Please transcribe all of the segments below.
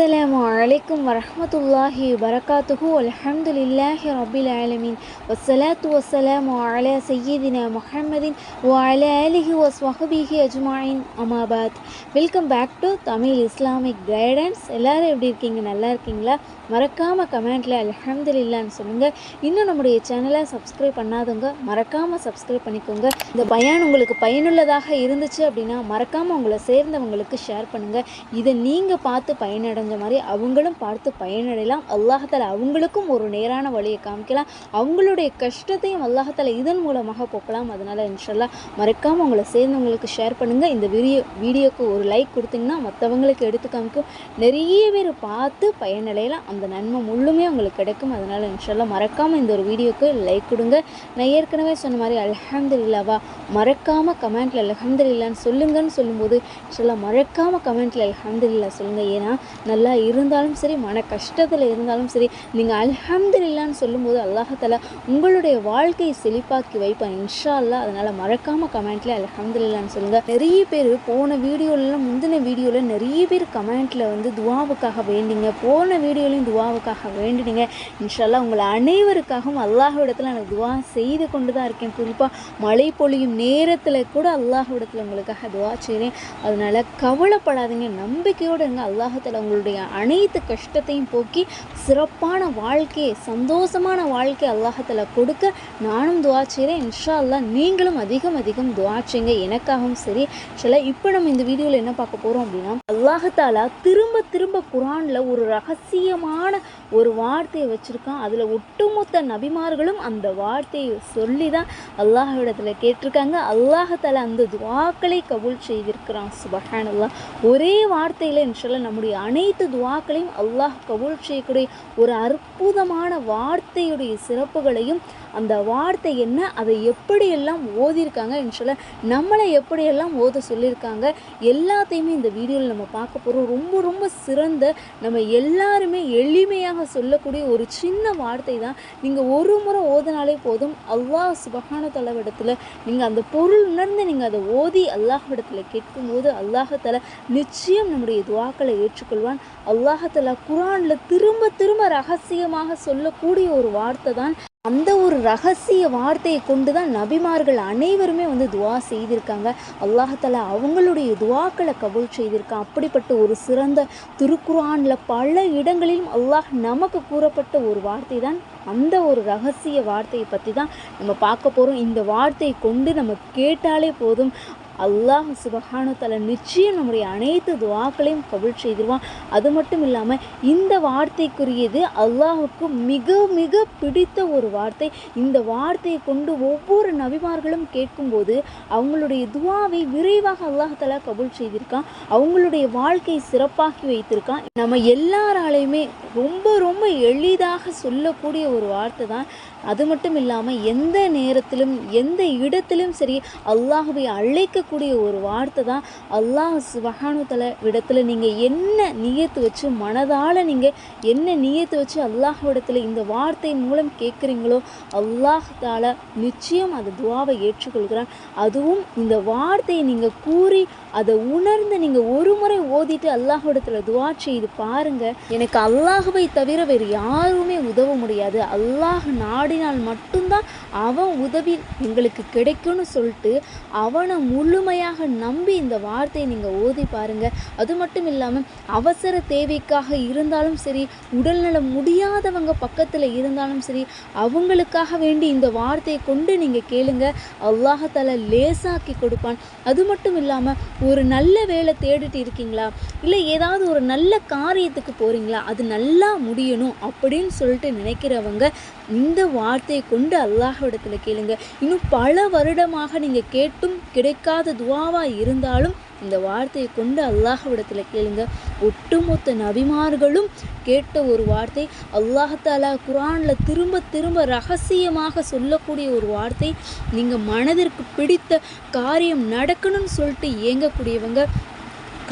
அஸ்ஸலாம் அலைக்கும் வரமத்துல்லாஹி வரகாத்துஹு அலஹம்துலில்லாஹி ரபில் ஆலமின். வசலாத்து வசலாம் அலா சையீதினா முஹம்மதின் வால அலிஹி வஸ்வஹபிஹி அஜ்மாயின். அமாபாத் welcome back to Tamil Islamic guidance. எல்லோரும் எப்படி இருக்கீங்க? நல்லா இருக்கீங்களா? மறக்காமல் கமெண்ட்டில் அலஹம்துலில்லான்னு சொல்லுங்கள் இன்னும் நம்முடைய சேனலை சப்ஸ்கிரைப் பண்ணாதவங்க மறக்காமல் சப்ஸ்கிரைப் பண்ணிக்கோங்க. இந்த பயான் உங்களுக்கு பயனுள்ளதாக இருந்துச்சு அப்படின்னா மறக்காமல் உங்களை சேர்ந்தவங்களுக்கு ஷேர் பண்ணுங்கள் இதை நீங்கள் பார்த்து பயனடைங்க மாதிரி அவங்களும் பார்த்து பயனடையலாம். அல்லாஹால அவங்களுக்கும் ஒரு நேரான வழியை காமிக்கலாம். அவங்களுடைய கஷ்டத்தையும் அல்லாஹால இதன் மூலமாக போக்கலாம். அதனால் இன்ஷல்லா மறக்காமல் உங்களை சேர்ந்தவங்களுக்கு ஷேர் பண்ணுங்கள் இந்த வீடியோ வீடியோக்கு ஒரு லைக் கொடுத்தீங்கன்னா மற்றவங்களுக்கு எடுத்து காமிக்கும். நிறைய பேர் பார்த்து பயனடையலாம். அந்த நன்மை முழுமே உங்களுக்கு கிடைக்கும். அதனால் இன்ஷல்லா மறக்காமல் இந்த ஒரு வீடியோக்கு லைக் கொடுங்க. நான் ஏற்கனவே சொன்ன மாதிரி அல்ஹம்துலில்லாவா மறக்காமல் கமெண்ட்டில் அல்ஹம்துலில்லான்னு சொல்லுங்கன்னு சொல்லும்போது இன்ஷல்லா மறக்காமல் கமெண்ட்டில் அல்ஹம்துலில்லா சொல்லுங்கள் ஏன்னா நல்ல இருந்தாலும் சரி மன கஷ்டத்தில் இருந்தாலும் சரி நீங்கள் அல்ஹம்துலில்லான்னு சொல்லும்போது அல்லாஹால உங்களுடைய வாழ்க்கையை செழிப்பாக்கி வைப்பேன். இன்ஷா அல்லா அதனால் மறக்காமல் கமெண்ட்டில் அல்ஹம்துலில்லான்னு சொல்லுங்கள் நிறைய பேர் போன வீடியோலலாம் முந்தின வீடியோவில் நிறைய பேர் கமெண்ட்டில் வந்து துவாவுக்காக வேண்டிங்க. போன வீடியோலையும் துவாவுக்காக வேண்டினீங்க. இன்ஷால்லா உங்களை அனைவருக்காகவும் அல்லாஹிடத்தில் நான் துவா செய்து கொண்டு தான் இருக்கேன். குறிப்பாக மழை பொழியும் நேரத்தில் கூட அல்லாஹ்விடத்தில் உங்களுக்காக துவா செய்கிறேன் அதனால் கவலைப்படாதீங்க. நம்பிக்கையோடு இருங்க. அல்லாஹத்தில் உங்களுடைய அனைத்து கஷ்டத்தையும் போக்கி சிறப்பான வாழ்க்கையை சந்தோஷமான வாழ்க்கை அல்லாஹத்தில் கொடுக்க நானும் துவா செய்கிறேன் இன்ஷா அல்லாஹ் நீங்களும் அதிகம் அதிகம் துவா செய்யுங்க. எனக்காகவும் சரி. சில இப்போ நம்ம இந்த வீடியோவில் என்ன பார்க்க போகிறோம் அப்படின்னா அல்லாஹாலா திரும்ப திரும்ப குரானில் ஒரு ரகசியமான ஒரு வார்த்தையை வச்சுருக்கான். அதில் ஒட்டுமொத்த நபிமார்களும் அந்த வார்த்தையை சொல்லி தான் அல்லாஹிடத்தில் கேட்டிருக்காங்க. அல்லாஹால அந்த துவாக்களை கபூல் செய்திருக்கிறான். சுபஹான் அல்லாஹ் ஒரே வார்த்தையில் இன்ஷால்லா நம்முடைய அனைத்து துவாக்களையும் அல்லாஹ் கபூல் செய்யக்கூடிய ஒரு அற்புதமான வார்த்தையுடைய சிறப்புகளையும் அந்த வார்த்தை என்ன அதை எப்படியெல்லாம் ஓதியிருக்காங்க சொல்ல நம்மளை எப்படியெல்லாம் ஓத சொல்லியிருக்காங்க எல்லாத்தையுமே இந்த வீடியோவில் நம்ம பார்க்க போகிறோம் ரொம்ப ரொம்ப சிறந்த நம்ம எல்லாருமே எளிமையாக சொல்லக்கூடிய ஒரு சின்ன வார்த்தை தான் நீங்கள் ஒரு முறை ஓதினாலே போதும் அல்லாஹ் சுபகான தலைவிடத்தில் நீங்கள் அந்த பொருள் உணர்ந்து நீங்கள் அதை ஓதி அல்லாஹ்விடத்தில் கேட்கும்போது அல்லாஹால நிச்சயம் நம்முடைய துவாக்களை ஏற்றுக்கொள்வான். அல்லாஹால குரானில் திரும்ப திரும்ப ரகசியமாக சொல்லக்கூடிய ஒரு வார்த்தை தான் அந்த ஒரு ரகசிய வார்த்தையை கொண்டு தான் நபிமார்கள் அனைவருமே வந்து துவா செய்திருக்காங்க. அல்லாஹால அவங்களுடைய துவாக்களை கபூல் செய்திருக்கான் அப்படிப்பட்ட ஒரு சிறந்த திருக்குரானில் பல இடங்களிலும் அல்லாஹ் நமக்கு கூறப்பட்ட ஒரு வார்த்தை தான் அந்த ஒரு ரகசிய வார்த்தையை பற்றி தான் நம்ம பார்க்க போகிறோம் இந்த வார்த்தையை கொண்டு நம்ம கேட்டாலே போதும். அல்லாஹ் சுபஹானுத்தல நிச்சயம் நம்முடைய அனைத்து துவாக்களையும் கபுல் செய்திருவான். அது மட்டும் இல்லாமல் இந்த வார்த்தைக்குரியது அல்லாஹுக்கு மிக மிக பிடித்த ஒரு வார்த்தை. இந்த வார்த்தையை கொண்டு ஒவ்வொரு நபிமார்களும் கேட்கும்போது அவங்களுடைய துவாவை விரைவாக அல்லாஹாலா கபுல் செய்திருக்கான். அவங்களுடைய வாழ்க்கையை சிறப்பாக்கி வைத்திருக்கான். நம்ம எல்லாராலையுமே ரொம்ப ரொம்ப எளிதாக சொல்லக்கூடிய ஒரு வார்த்தை தான். அது மட்டும் இல்லாமல் எந்த நேரத்திலும் எந்த இடத்திலும் சரி அல்லாஹுவை அழைக்க சொல்லக்கூடிய ஒரு வார்த்தை தான் அல்லாஹ் சுபஹானுத்தல விடத்தில் நீங்கள் என்ன நியத்து வச்சு மனதால் நீங்கள் என்ன நியத்து வச்சு அல்லாஹ் விடத்தில் இந்த வார்த்தையின் மூலம் கேட்குறீங்களோ அல்லாஹ் தால நிச்சயம் அந்த துவாவை ஏற்றுக்கொள்கிறான் அதுவும் இந்த வார்த்தையை நீங்கள் கூறி அதை உணர்ந்து நீங்கள் ஒரு முறை ஓதிட்டு அல்லாஹிடத்தில் துவா செய்து பாருங்கள் எனக்கு அல்லாஹுவை தவிர வேறு யாருமே உதவ முடியாது. அல்லாஹ் நாடினால் மட்டும்தான் அவன் உதவி எங்களுக்கு கிடைக்கும்னு சொல்லிட்டு அவனை முழு முழுமையாக நம்பி இந்த வார்த்தையை நீங்கள் ஓதி பாருங்கள் அது மட்டும் இல்லாமல் அவசர தேவைக்காக இருந்தாலும் சரி உடல்நலம் முடியாதவங்க பக்கத்தில் இருந்தாலும் சரி அவங்களுக்காக வேண்டி இந்த வார்த்தையை கொண்டு நீங்கள் கேளுங்க. அல்லாஹால லேசாக்கி கொடுப்பான். அது மட்டும் இல்லாமல் ஒரு நல்ல வேலை தேடிட்டு இருக்கீங்களா? இல்லை ஏதாவது ஒரு நல்ல காரியத்துக்கு போகிறீங்களா அது நல்லா முடியணும் அப்படின்னு சொல்லிட்டு நினைக்கிறவங்க இந்த வார்த்தையை கொண்டு அல்லாஹ்விடத்தில் கேளுங்க. இன்னும் பல வருடமாக நீங்கள் கேட்டும் கிடைக்காத துவாவாக இருந்தாலும் இந்த வார்த்தையை கொண்டு அல்லாஹ்விடத்தில் கேளுங்க. ஒட்டுமொத்த நபிமார்களும் கேட்ட ஒரு வார்த்தை அல்லாஹாலா குரானில் திரும்ப திரும்ப ரகசியமாக சொல்லக்கூடிய ஒரு வார்த்தை நீங்கள் மனதிற்கு பிடித்த காரியம் நடக்கணும்னு சொல்லிட்டு இயங்கக்கூடியவங்க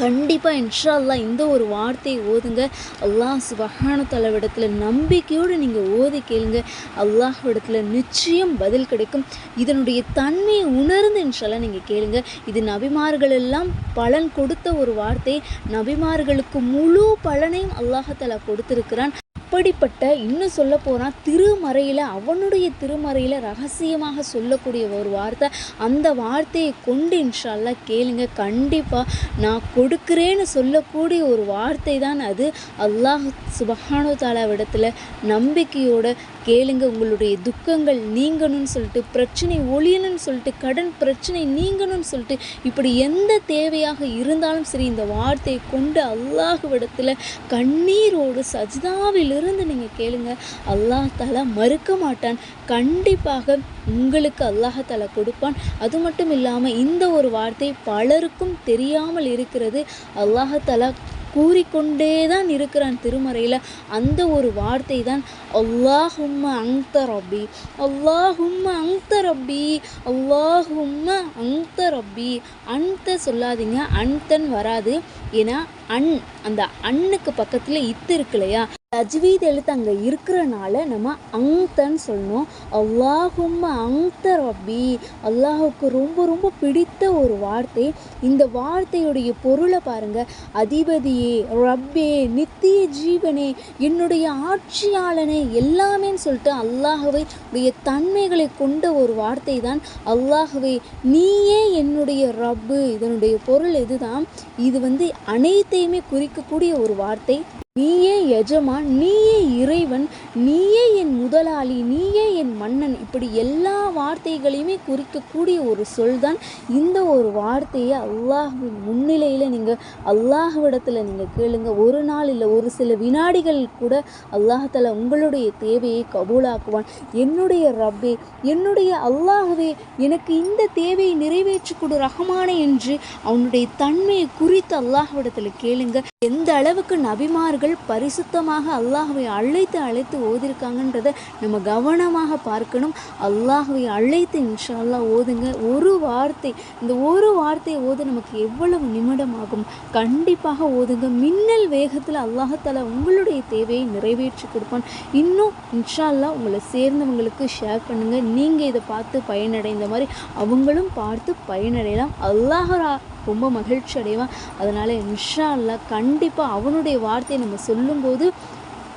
கண்டிப்பாக இன்ஷா அல்லா இந்த ஒரு வார்த்தையை ஓதுங்க. அல்லாஹ் சுபஹான தலைவிடத்தில் நம்பிக்கையோடு நீங்கள் ஓதி கேளுங்க. அல்லாஹ் நிச்சயம் பதில் கிடைக்கும். இதனுடைய தன்மையை உணர்ந்து இன்ஷால்லாம் நீங்கள் கேளுங்க. இது நபிமார்கள் எல்லாம் பலன் கொடுத்த ஒரு வார்த்தை. நபிமார்களுக்கு முழு பலனையும் அல்லாஹாலா கொடுத்துருக்கிறான். அப்படிப்பட்ட இன்னும் சொல்ல போனால் திருமறையில் அவனுடைய திருமறையில் ரகசியமாக சொல்லக்கூடிய ஒரு வார்த்தை அந்த வார்த்தையை கொண்டு இன்ஷால்லா கேளுங்க. கண்டிப்பாக நான் கொடுக்குறேன்னு சொல்லக்கூடிய ஒரு வார்த்தை தான் அது. அல்லாஹ் சுபஹானு தாலாவிடத்தில் நம்பிக்கையோட கேளுங்க உங்களுடைய துக்கங்கள் நீங்கணும்னு சொல்லிட்டு பிரச்சனை ஒழியணும்னு சொல்லிட்டு கடன் பிரச்சனை நீங்கணும்னு சொல்லிட்டு இப்படி எந்த தேவையாக இருந்தாலும் சரி இந்த வார்த்தையை கொண்டு அல்லாஹுவிடத்தில் கண்ணீரோடு சஜிதாவிலிருந்து நீங்கள் கேளுங்க. அல்லாஹ் தாலா மறுக்க மாட்டான். கண்டிப்பாக உங்களுக்கு அல்லாஹால கொடுப்பான். அது மட்டும் இல்லாமல் இந்த ஒரு வார்த்தை பலருக்கும் தெரியாமல் இருக்கிறது. அல்லாஹால கூறிக்கொண்டே தான் இருக்கிறான் திருமறையில். அந்த ஒரு வார்த்தை தான் அல்லாஹும்ம அங்த ரப்பி அல்லாஹும்ம அங்த ரப்பி அல்லாஹும்ம அங்த ரப்பி. அன்த சொல்லாதீங்க அன்தன் வராது. ஏன்னா அன் அந்த அண்ணுக்கு பக்கத்தில் இத்து இருக்கு இல்லையா? தஜ்வீத் எழுத்து அங்கே இருக்கிறனால நம்ம அங்தன்னு சொல்லணும். அல்லாஹும்ம அங்த ரப்பி. அல்லாஹுக்கு ரொம்ப ரொம்ப பிடித்த ஒரு வார்த்தை. இந்த வார்த்தையுடைய பொருளை பாருங்க. அதிபதியே ரப்பே நித்திய ஜீவனே என்னுடைய ஆட்சியாளனே எல்லாமேன்னு சொல்லிட்டு அல்லாஹுவை உடைய தன்மைகளை கொண்ட ஒரு வார்த்தை தான் அல்லாஹுவே. நீயே என்னுடைய ரப்பு. இதனுடைய பொருள் இதுதான் இது வந்து அனைத்தையுமே குறிக்கக்கூடிய ஒரு வார்த்தை. நீயே எஜமான் நீயே இறைவன் நீயே என் முதலாளி நீயே என் மன்னன். இப்படி எல்லா வார்த்தைகளையுமே குறிக்கக்கூடிய ஒரு சொல் தான் இந்த ஒரு வார்த்தையை அல்லாஹ்வின் முன்னிலையில் நீங்கள் அல்லாஹ்விடத்தில் நீங்கள் கேளுங்க. ஒரு நாள் இல்லை ஒரு சில வினாடிகள் கூட அல்லாஹால உங்களுடைய தேவையை கபூலாக்குவான். என்னுடைய ரப்பே என்னுடைய அல்லாஹவே எனக்கு இந்த தேவையை நிறைவேற்றி கொடு ரஹமானே என்று அவனுடைய தன்மையை குறித்து அல்லாஹ்விடத்தில் கேளுங்க. எந்த அளவுக்கு நபிமார்கள் பரிசுத்தமாக அல்லாஹுவை அழைத்து அழைத்து ஓதிருக்காங்கன்றதை நம்ம கவனமாக பார்க்கணும். அல்லாஹுவை அழைத்து இன்ஷால்லா ஓதுங்க. ஒரு வார்த்தை இந்த ஒரு வார்த்தையை ஓது நமக்கு எவ்வளவு நிமிடமாகும். கண்டிப்பாக ஓதுங்க. மின்னல் வேகத்தில் அல்லாஹால உங்களுடைய தேவையை நிறைவேற்றி கொடுப்பான். இன்னும் இன்ஷால்லா உங்களை சேர்ந்தவங்களுக்கு ஷேர் பண்ணுங்கள் நீங்கள் இதை பார்த்து பயனடைந்த மாதிரி அவங்களும் பார்த்து பயனடையலாம். அல்லாஹரா ரொம்ப மகிழ்ச்சி அடைவான் அதனால் இன்ஷா அல்லாஹ் கண்டிப்பாக அவனுடைய வார்த்தையை நம்ம சொல்லும்போது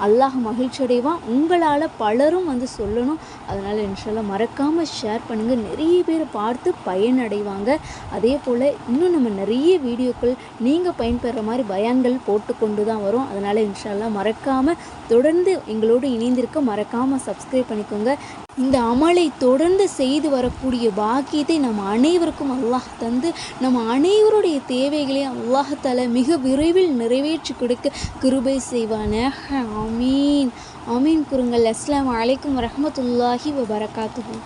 அல்லாஹ் மகிழ்ச்சி அடைவான் உங்களால் பலரும் வந்து சொல்லணும். அதனால் இன்ஷால்லா மறக்காமல் ஷேர் பண்ணுங்கள் நிறைய பேர் பார்த்து பயனடைவாங்க. அதே போல் இன்னும் நம்ம நிறைய வீடியோக்கள் நீங்கள் பயன்பெற மாதிரி பயான்கள் போட்டு கொண்டு தான் வரும். அதனால் இன்ஷால்லா மறக்காமல் தொடர்ந்து எங்களோடு இணைந்திருக்க மறக்காமல் சப்ஸ்கிரைப் பண்ணிக்கோங்க. இந்த அமலை தொடர்ந்து செய்து வரக்கூடிய பாக்கியத்தை நம்ம அனைவருக்கும் அல்லாஹ் தந்து நம்ம அனைவருடைய தேவைகளையும் அல்லாஹால மிக விரைவில் நிறைவேற்றி கொடுக்க கிருபை செய்வான அமீன் அமீன் குருங்கள். அஸ்லாம் வலைக்கம் வரமத்துல்லாஹி வபரகாத்துஹூ.